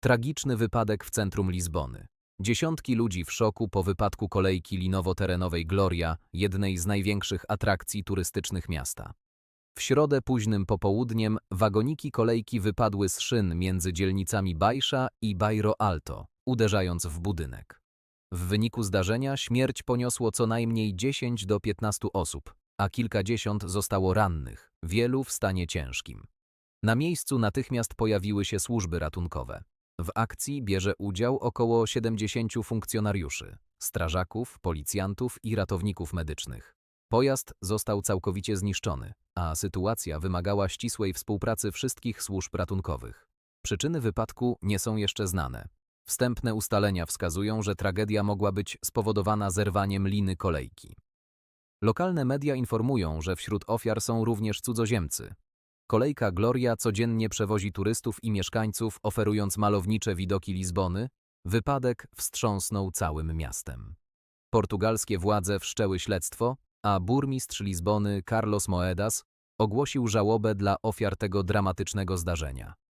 Tragiczny wypadek w centrum Lizbony. Dziesiątki ludzi w szoku po wypadku kolejki linowo-terenowej Gloria, jednej z największych atrakcji turystycznych miasta. W środę późnym popołudniem wagoniki kolejki wypadły z szyn między dzielnicami Bajsza i Bairro Alto, uderzając w budynek. W wyniku zdarzenia śmierć poniosło co najmniej 10 do 15 osób, a kilkadziesiąt zostało rannych, wielu w stanie ciężkim. Na miejscu natychmiast pojawiły się służby ratunkowe. W akcji bierze udział około 70 funkcjonariuszy, strażaków, policjantów i ratowników medycznych. Pojazd został całkowicie zniszczony, a sytuacja wymagała ścisłej współpracy wszystkich służb ratunkowych. Przyczyny wypadku nie są jeszcze znane. Wstępne ustalenia wskazują, że tragedia mogła być spowodowana zerwaniem liny kolejki. Lokalne media informują, że wśród ofiar są również cudzoziemcy. Kolejka Gloria codziennie przewozi turystów i mieszkańców, oferując malownicze widoki Lizbony. Wypadek wstrząsnął całym miastem. Portugalskie władze wszczęły śledztwo, a burmistrz Lizbony Carlos Moedas ogłosił żałobę dla ofiar tego dramatycznego zdarzenia.